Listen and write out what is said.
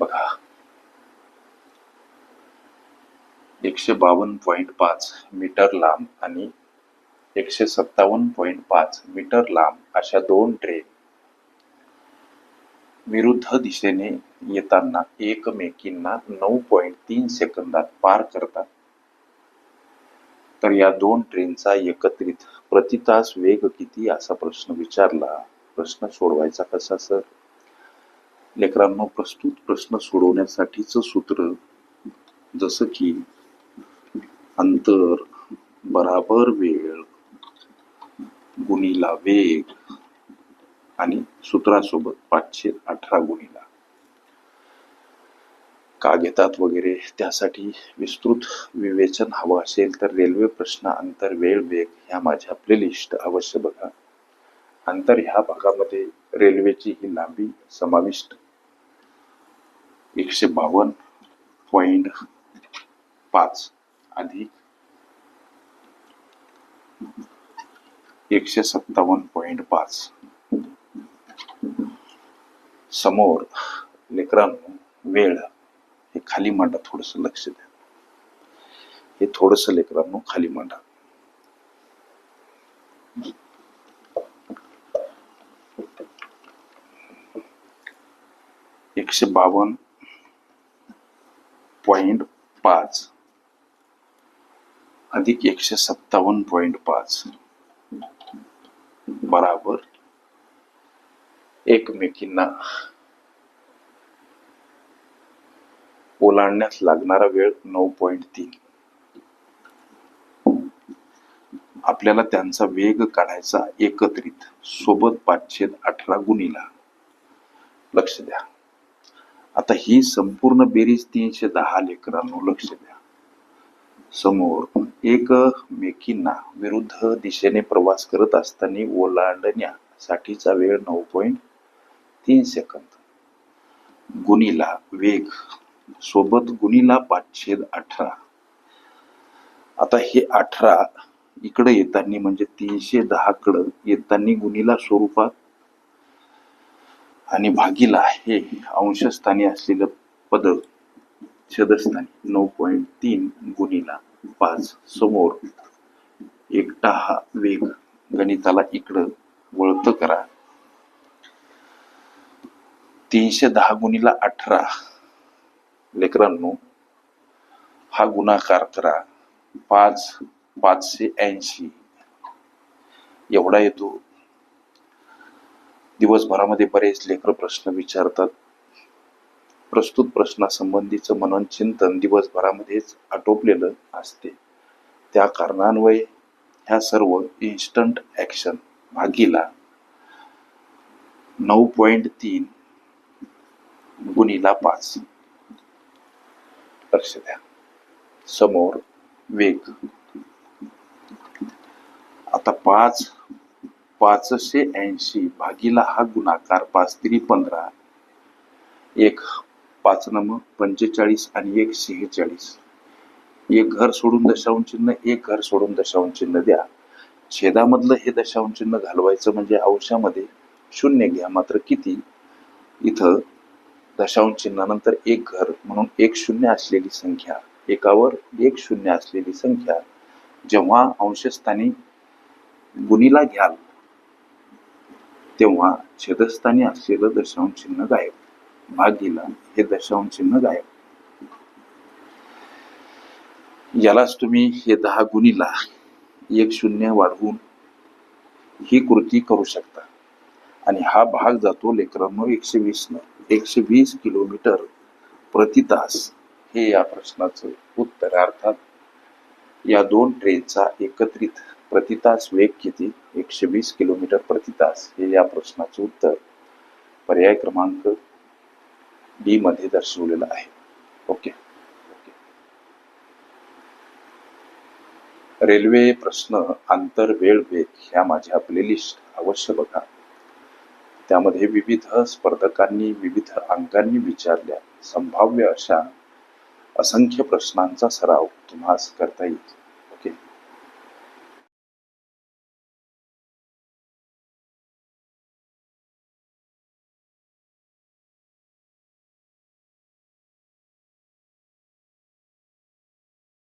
बघा. एकशे बावन्न पॉईंट पाच मीटर लांब आणि एकशे सत्तावन्न पॉईंट पाच मीटर लांब अशा दोन ट्रेन विरुद्ध दिशेने येताना एकमेकींना नऊ पॉईंट तीन सेकंदात पार करतात. तर या दोन ट्रेनचा एकत्रित प्रति तास वेग किती असा प्रश्न विचारला? प्रश्न सोडवायचा कसा सर लेकरांनो प्रस्तुत प्रश्न सोडवण्यासाठीच सूत्र जसं की अंतर बराबर वेळ गुणीला वेग आणि सूत्रासोबत पाचशे अठरा गुणीला. का घेतात वगैरे त्यासाठी विस्तृत विवेचन हवं असेल तर रेल्वे प्रश्न अंतर वेळ वेग ह्या माझ्या प्लेलिस्ट अवश्य बघा. अंतर ह्या भागामध्ये रेल्वेची ही लांबी समाविष्ट एकशे बावन्न पॉईंट पाच अधिक एकशे सत्तावन्न पॉईंट पाच. समोर लेकरांनो वेळ हे खाली मांडा थोडस लक्ष द्या. हे थोडस लेकरांनो खाली मांडा. एकशे बावन्न पॉईंट पाच अधिक एकशे सत्तावन्न पॉईंट पाच बराबर. एकमेकींना ओलांडण्यास लागणारा वेळ नऊ पॉईंट तीन. आपल्याला त्यांचा वेग काढायचा एकत्रित. सोबत पाचशे अठरा गुणीला. लक्ष द्या. आता ही संपूर्ण बेरीज तीनशे दहा लेकरांनो लक्ष द्या. समोर एकमेकींना विरुद्ध दिशेने प्रवास करत असताना ओलांडण्यासाठीचा वेळ नऊ पॉईंट तीन सेकंद. गुणीला वेग. सोबत गुणीला पाचशे अठरा. आता हे अठरा इकडे येताना म्हणजे तीनशे दहा कडं येताना गुणीला स्वरूपात आणि भागीला हे अंशस्थानी असलेलं पद छदस्थानी नऊ पॉईंट तीन गुणीला पाच समोर. एकटा हा वेग गणिताला इकडं वळत करा. तीनशे दहा गुणीला अठरा. लेकरांनो हा गुणाकार करा. पाच पाचशे ऐंशी. एवढा येतो. दिवसभरामध्ये बरेच लेकर प्रश्न विचारतात. प्रस्तुत प्रश्नासंबंधीचं मनन चिंतन दिवसभरामध्येच आटोपलेलं असते. त्या कारणान्वये ह्या सर्व इन्स्टंट ॲक्शन भागीला नऊ पॉईंट तीन गुणीला पाच. लक्ष द्या. समोर वेग. आता पाच पाचशे ऐंशी भागीला हा गुणाकार पाच तरी पंधरा. एक पाच नम पंचेचाळीस आणि एक शेहेचाळीस एक घर सोडून दशांश चिन्ह एक घर सोडून दशांश चिन्ह द्या. छेदामधलं हे दशांश चिन्ह घालवायचं म्हणजे अंशामध्ये शून्य घ्या मात्र किती? इथं दशांश चिन्हानंतर एक घर म्हणून एक शून्य असलेली संख्या एकावर एक शून्य असलेली संख्या. जेव्हा अंशस्थानी गुणीला घ्याल तेव्हा छेदस्थानी असलेलं दशांश चिन्ह गायब. भागीला हे दशांश चिन्ह गायब. यालाच तुम्ही हे दहा गुणीला एक शून्य वाढवून ही कृती करू शकता. आणि हा भाग जातो लेकरांनो एकशे वीस न एकशे वीस किलोमीटर प्रति तास. हे या प्रश्नाचं उत्तर अर्थात या दोन ट्रेनचा एकत्रित प्रति तास वेग किती? एकशे वीस किलोमीटर प्रति तास. हे या प्रश्नाचं उत्तर पर्याय क्रमांक डी मध्ये दर्शवलेलं आहे. ओके. ओके रेल्वे प्रश्न आंतर वेळ वेग ह्या माझ्या प्लेलिस्ट अवश्य बघा. त्यामध्ये विविध स्पर्धकांनी विविध अंकांनी विचारल्या. संभाव्य अशा असंख्य प्रश्नांचा सराव तुम्हाला करता येईल.